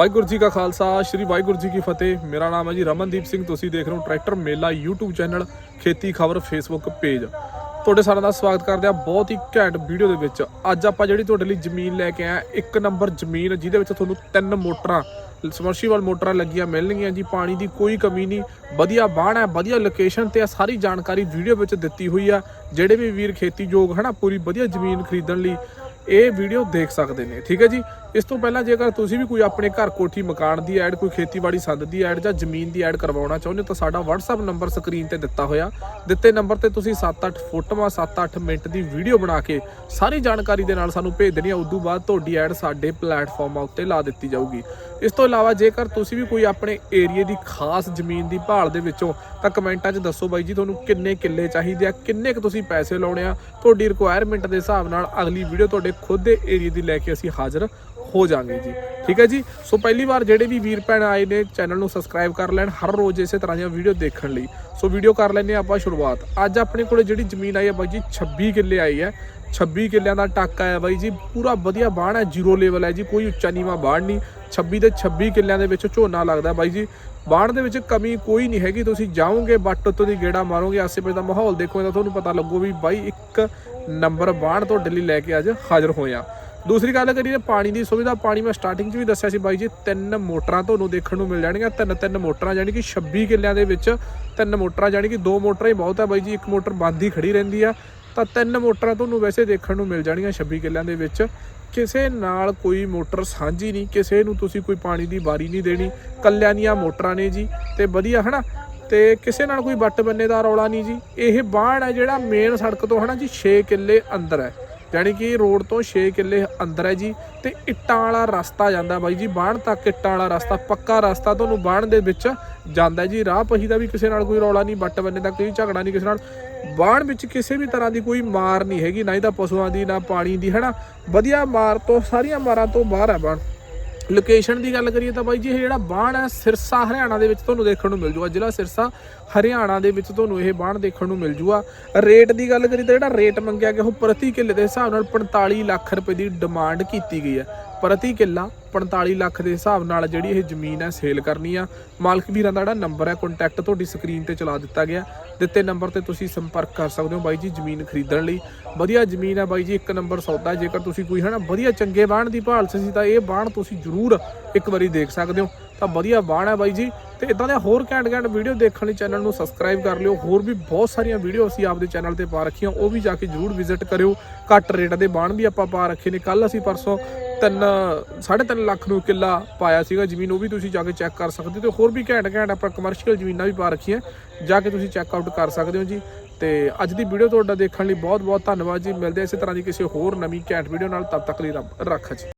ਵਾਹਿਗੁਰੂ ਜੀ ਕਾ ਖਾਲਸਾ, ਸ੍ਰੀ ਵਾਹਿਗੁਰੂ ਜੀ ਕੀ ਫਤਿਹ। ਮੇਰਾ ਨਾਮ ਹੈ ਜੀ ਰਮਨਦੀਪ ਸਿੰਘ, ਤੁਸੀਂ ਦੇਖ ਰਹੇ ਹੋ ਟਰੈਕਟਰ ਮੇਲਾ YouTube ਚੈਨਲ, ਖੇਤੀ ਖਬਰ ਫੇਸਬੁੱਕ ਪੇਜ ਤੁਹਾਡੇ ਸਾਰਿਆਂ ਦਾ ਸਵਾਗਤ ਕਰਦੇ ਆ ਬਹੁਤ ਹੀ ਘੈਂਟ ਵੀਡੀਓ ਦੇ ਵਿੱਚ। ਅੱਜ ਆਪਾਂ ਜਿਹੜੀ ਤੁਹਾਡੇ ਲਈ ਜ਼ਮੀਨ ਲੈ ਕੇ ਆਇਆ ਇੱਕ ਨੰਬਰ ਜ਼ਮੀਨ, ਜਿਹਦੇ ਵਿੱਚ ਤੁਹਾਨੂੰ ਤਿੰਨ ਮੋਟਰਾਂ ਸਮਰਸੀਬਲ ਮੋਟਰਾਂ ਲੱਗੀਆਂ ਮਿਲਣਗੀਆਂ ਜੀ, ਪਾਣੀ ਦੀ ਕੋਈ ਕਮੀ ਨਹੀਂ। ਵਧੀਆ ਬਾਣ ਹੈ, ਵਧੀਆ ਲੋਕੇਸ਼ਨ ਤੇ ਆ ਸਾਰੀ ਜਾਣਕਾਰੀ ਵੀਡੀਓ ਵਿੱਚ ਦਿੱਤੀ ਹੋਈ ਆ। ਜਿਹੜੇ ਵੀ ਵੀਰ ਖੇਤੀਯੋਗ ਹਨਾ, ਪੂਰੀ ਵਧੀਆ ਜ਼ਮੀਨ ਖਰੀਦਣ ਲਈ, ਇਹ ਵੀਡੀਓ ਦੇਖ ਸਕਦੇ ਨੇ, ਠੀਕ ਹੈ ਜੀ? ਇਸ ਤੋਂ ਪਹਿਲਾਂ ਜੇਕਰ ਤੁਸੀਂ ਵੀ ਕੋਈ ਆਪਣੇ ਘਰ ਕੋਠੀ ਮਕਾਨ ਦੀ ਐਡ, ਕੋਈ ਖੇਤੀਬਾੜੀ ਸੰਦ ਦੀ ਐਡ ਜਾਂ ਜ਼ਮੀਨ ਦੀ ਐਡ ਕਰਵਾਉਣਾ ਚਾਹੁੰਦੇ ਹੋ, ਤਾਂ ਸਾਡਾ WhatsApp ਨੰਬਰ ਸਕਰੀਨ ਤੇ ਦਿੱਤਾ ਹੋਇਆ। ਦਿੱਤੇ ਨੰਬਰ ਤੇ ਤੁਸੀਂ 7-8 ਫੋਟੋਆਂ 7-8 ਮਿੰਟ ਦੀ ਵੀਡੀਓ ਬਣਾ ਕੇ ਸਾਰੀ ਜਾਣਕਾਰੀ ਦੇ ਨਾਲ ਸਾਨੂੰ ਭੇਜ ਦੇਣੀ ਹੈ ਉਦੋਂ ਬਾਅਦ ਤੁਹਾਡੀ ਐਡ ਸਾਡੇ ਪਲੇਟਫਾਰਮਾਂ ਉੱਤੇ ਲਾ ਦਿੱਤੀ ਜਾਊਗੀ। ਇਸ ਤੋਂ ਇਲਾਵਾ ਜੇਕਰ ਤੁਸੀਂ ਵੀ ਕੋਈ ਆਪਣੇ ਏਰੀਏ ਦੀ ਖਾਸ ਜ਼ਮੀਨ ਦੀ ਭਾਲ ਦੇ ਵਿੱਚੋਂ, ਤਾਂ ਕਮੈਂਟਾਂ 'ਚ ਦੱਸੋ ਬਾਈ ਜੀ, ਤੁਹਾਨੂੰ ਕਿੰਨੇ ਕਿੱਲੇ ਚਾਹੀਦੇ ਆ, ਕਿੰਨੇ ਕੁ ਤੁਸੀਂ ਪੈਸੇ ਲਾਉਣੇ ਆ। ਤੁਹਾਡੀ ਰਿਕੁਆਇਰਮੈਂਟ ਦੇ ਹਿਸਾਬ ਨਾਲ ਅਗਲੀ ਵੀਡੀਓ ਤੁਹਾਡੇ ਖੁਦ ਦੇ ਏਰੀਏ ਦੀ ਲੈ ਕੇ ਅਸੀਂ ਹਾਜ਼ਰ ਹੋ ਜਾਾਂਗੇ ਜੀ। ਠੀਕ ਹੈ ਜੀ? ਸੋ ਪਹਿਲੀ ਵਾਰ ਜਿਹੜੇ ਵੀ ਵੀਰ ਭੈਣ ਆਏ ਨੇ ਚੈਨਲ ਨੂੰ ਸਬਸਕ੍ਰਾਈਬ ਕਰ ਲੈਣ, ਹਰ ਰੋਜ਼ ਇਸੇ ਤਰ੍ਹਾਂ ਦੀਆਂ ਵੀਡੀਓ ਦੇਖਣ ਲਈ। ਸੋ ਵੀਡੀਓ ਕਰ ਲੈਂਦੇ ਹਾਂ ਆਪਾਂ ਸ਼ੁਰੂਆਤ। ਅੱਜ ਆਪਣੇ ਕੋਲੇ ਜਿਹੜੀ ਜ਼ਮੀਨ ਆਈ ਹੈ ਬਾਈ ਜੀ 26 ਕਿੱਲੇ ਆਈ ਹੈ। 26 ਕਿੱਲਿਆਂ ਦਾ ਟਾਕਾ ਹੈ ਬਾਈ ਜੀ, ਪੂਰਾ ਵਧੀਆ ਬਾਣ ਹੈ ਜ਼ੀਰੋ ਲੈਵਲ ਹੈ ਜੀ, ਕੋਈ ਉੱਚਾ ਨੀਵਾ ਬਾਣ ਨਹੀਂ। 26 ਦੇ 26 ਕਿੱਲਿਆਂ ਦੇ ਵਿੱਚ ਝੋਨਾ ਲੱਗਦਾ ਬਾਈ ਜੀ। ਬਾਣ ਦੇ ਵਿੱਚ ਕਮੀ ਕੋਈ ਨਹੀਂ ਹੈਗੀ, ਤੁਸੀਂ ਜਾਓਗੇ ਬੱਟ ਉੱਤੋਂ ਦੀ ਗੇੜਾ ਮਾਰੋਗੇ ਆਸੇ ਪਾਸੇ ਦਾ ਮਾਹੌਲ ਦੇਖੋਗੇ ਤਾਂ ਤੁਹਾਨੂੰ ਪਤਾ ਲੱਗੂ ਵੀ ਬਾਈ ਇੱਕ ਨੰਬਰ ਬਾਣ ਤੁਹਾਡੇ ਲਈ ਲੈ ਕੇ ਅੱਜ ਹਾਜ਼ਰ ਹੋਇਆ ਦੂਸਰੀ ਗੱਲ ਕਰੀਏ ਪਾਣੀ ਦੀ ਸੁਵਿਧਾ, ਪਾਣੀ ਮੈਂ ਸਟਾਰਟਿੰਗ 'ਚ ਵੀ ਦੱਸਿਆ ਸੀ ਬਾਈ ਜੀ, ਤਿੰਨ ਮੋਟਰਾਂ ਤੁਹਾਨੂੰ ਦੇਖਣ ਨੂੰ ਮਿਲ ਜਾਣਗੀਆਂ, ਤਿੰਨ ਤਿੰਨ ਮੋਟਰਾਂ ਯਾਨੀ ਕਿ 26 ਕਿੱਲਿਆਂ ਦੇ ਵਿੱਚ ਤਿੰਨ ਮੋਟਰਾਂ, ਯਾਨੀ ਕਿ ਦੋ ਮੋਟਰਾਂ ਹੀ ਬਹੁਤ ਹੈ ਬਾਈ ਜੀ, ਇੱਕ ਮੋਟਰ ਬੰਦ ਹੀ ਖੜੀ ਰਹਿੰਦੀ ਆ, ਤਾਂ ਤਿੰਨ ਮੋਟਰਾਂ ਤੁਹਾਨੂੰ ਵੈਸੇ ਦੇਖਣ ਨੂੰ ਮਿਲ ਜਾਣਗੀਆਂ 26 ਕਿੱਲਿਆਂ ਦੇ ਵਿੱਚ। ਕਿਸੇ ਨਾਲ ਕੋਈ ਮੋਟਰ ਸਾਂਝੀ ਨਹੀਂ, ਕਿਸੇ ਨੂੰ ਤੁਸੀਂ ਕੋਈ ਪਾਣੀ ਦੀ ਵਾਰੀ ਨਹੀਂ ਦੇਣੀ ਕੱਲਿਆਂ ਦੀਆਂ ਮੋਟਰਾਂ ਨੇ ਜੀ, ਤੇ ਵਧੀਆ ਹਨਾ, ਤੇ ਕਿਸੇ ਨਾਲ ਕੋਈ ਵੱਟ ਬੰਨੇ ਦਾ ਰੌਲਾ ਨਹੀਂ ਜੀ, ਇਹ ਬਾਣ ਹੈ ਜਿਹੜਾ ਮੇਨ ਸੜਕ ਤੋਂ ਹਨਾ ਜੀ 6 ਕਿੱਲੇ ਅੰਦਰ ਹੈ। ਯਾਨੀ ਕਿ ਰੋਡ ਤੋਂ 6 ਕਿੱਲੇ ਅੰਦਰ ਹੈ ਜੀ ਤੇ ਇੱਟਾਂ ਵਾਲਾ ਰਸਤਾ ਜਾਂਦਾ ਬਾਈ ਜੀ ਬਾਣ ਤੱਕ ਇੱਟਾਂ ਵਾਲਾ ਰਸਤਾ, ਪੱਕਾ ਰਸਤਾ ਤੁਹਾਨੂੰ ਬਾਣ ਦੇ ਵਿੱਚ ਜਾਂਦਾ ਜੀ। ਰਾਹ ਪਹੀ ਦਾ ਵੀ ਕਿਸੇ ਨਾਲ ਕੋਈ ਰੌਲਾ ਨਹੀਂ, ਵੱਟ ਬੰਨੇ ਦਾ ਕੋਈ ਝਗੜਾ ਨਹੀਂ ਕਿਸੇ ਨਾਲ। ਬਾਣ ਵਿੱਚ ਕਿਸੇ ਵੀ ਤਰ੍ਹਾਂ ਦੀ ਕੋਈ ਮਾਰ ਨਹੀਂ ਹੈਗੀ, ਨਾ ਹੀ ਤਾਂ ਪਸ਼ੂਆਂ ਦੀ, ਨਾ ਪਾਣੀ ਦੀ, ਹੈਨਾ? ਵਧੀਆ ਮਾਰ ਤੋਂ, ਸਾਰੀਆਂ ਮਾਰਾਂ ਤੋਂ ਬਾਹਰ ਹੈ ਬਾਣ ਲੋਕੇਸ਼ਨ ਦੀ ਗੱਲ ਕਰੀਏ ਤਾਂ ਬਾਈ ਜੀ ਇਹ ਜਿਹੜਾ ਬਾਣ ਹੈ, ਸਿਰਸਾ ਹਰਿਆਣਾ ਦੇ ਵਿੱਚ ਤੁਹਾਨੂੰ ਦੇਖਣ ਨੂੰ ਮਿਲ ਜੂਗਾ, ਜ਼ਿਲ੍ਹਾ ਸਿਰਸਾ ਹਰਿਆਣਾ ਦੇ ਵਿੱਚ ਤੁਹਾਨੂੰ ਇਹ ਬਾਣ ਦੇਖਣ ਨੂੰ ਮਿਲ ਜੂਗਾ। ਰੇਟ ਦੀ ਗੱਲ ਕਰੀਏ ਤਾਂ ਜਿਹੜਾ ਰੇਟ ਮੰਗਿਆ ਗਿਆ ਉਹ ਪ੍ਰਤੀ ਕਿੱਲੇ ਦੇ ਹਿਸਾਬ ਨਾਲ 45 ਲੱਖ ਰੁਪਏ ਦੀ ਡਿਮਾਂਡ ਕੀਤੀ ਗਈ ਹੈ। ਪ੍ਰਤੀ ਕਿੱਲਾ 45 ਲੱਖ ਦੇ ਹਿਸਾਬ ਨਾਲ ਜਿਹੜੀ ਇਹ ਜ਼ਮੀਨ ਹੈ ਸੇਲ ਕਰਨੀ ਆ। ਮਾਲਕ ਵੀਰਾਂ ਦਾ ਜਿਹੜਾ ਨੰਬਰ ਹੈ ਕੰਟੈਕਟ ਤੁਹਾਡੀ ਸਕਰੀਨ ਤੇ ਚਲਾ ਦਿੱਤਾ ਗਿਆ। ਦਿੱਤੇ ਨੰਬਰ ਤੇ ਤੁਸੀਂ ਸੰਪਰਕ ਕਰ ਸਕਦੇ ਹੋ ਬਾਈ ਜੀ ਜ਼ਮੀਨ ਖਰੀਦਣ ਲਈ। ਵਧੀਆ ਜ਼ਮੀਨ ਹੈ ਬਾਈ ਜੀ, ਇੱਕ ਨੰਬਰ ਸੌਦਾ। ਜੇਕਰ ਤੁਸੀਂ ਕੋਈ ਹਨਾ ਵਧੀਆ ਚੰਗੇ ਬਾਣ ਦੀ ਭਾਲ ਸੀ ਤਾਂ ਇਹ ਬਾਣ ਤੁਸੀਂ ਜ਼ਰੂਰ ਇੱਕ ਵਾਰੀ ਦੇਖ ਸਕਦੇ ਹੋ। ਤਾਂ ਵਧੀਆ ਬਾਣ ਹੈ ਬਾਈ ਜੀ। ਤੇ ਇਦਾਂ ਦੇ ਹੋਰ ਘੈਂਟ ਘੈਂਟ ਵੀਡੀਓ ਦੇਖਣ ਲਈ ਚੈਨਲ ਨੂੰ ਸਬਸਕ੍ਰਾਈਬ ਕਰ ਲਿਓ। ਹੋਰ ਵੀ ਬਹੁਤ ਸਾਰੀਆਂ ਵੀਡੀਓ ਅਸੀਂ ਆਪਦੇ ਚੈਨਲ ਤੇ ਪਾ ਰੱਖੀਆਂ, ਉਹ ਵੀ ਜਾ ਕੇ ਜ਼ਰੂਰ ਵਿਜ਼ਿਟ ਕਰਿਓ। ਘੱਟ ਰੇਟ ਦੇ ਬਾਣ ਵੀ ਆਪਾਂ ਪਾ ਰੱਖੇ ਨੇ। ਕੱਲ ਅਸੀਂ ਪਰਸੋਂ ਤਿੰਨ 3.5 ਲੱਖ ਨੂੰ ਕਿੱਲਾ ਪਾਇਆ ਸੀਗਾ ਜ਼ਮੀਨ, ਉਹ ਵੀ ਤੁਸੀਂ ਜਾ ਕੇ ਚੈੱਕ ਕਰ ਸਕਦੇ ਹੋ ਤੇ ਹੋਰ ਵੀ ਘੈਂਟ ਘੈਂਟ ਆਪਾਂ ਕਮਰਸ਼ੀਅਲ ਜ਼ਮੀਨਾਂ ਵੀ ਪਾ ਰੱਖੀਆਂ। ਜਾ ਕੇ ਤੁਸੀਂ ਚੈੱਕ ਆਊਟ ਕਰ ਸਕਦੇ ਹੋ ਜੀ। ਤੇ ਅੱਜ ਦੀ ਵੀਡੀਓ ਤੁਹਾਡਾ ਦੇਖਣ ਲਈ ਬਹੁਤ ਬਹੁਤ ਧੰਨਵਾਦ ਜੀ। ਮਿਲਦੇ ਹਾਂ ਇਸੇ ਤਰ੍ਹਾਂ ਦੀ ਕਿਸੇ ਹੋਰ ਨਵੀਂ ਘੈਂਟ ਵੀਡੀਓ ਨਾਲ। ਤਦ ਤੱਕ ਲਈ ਰੱਬ ਰੱਖਾ ਜੀ।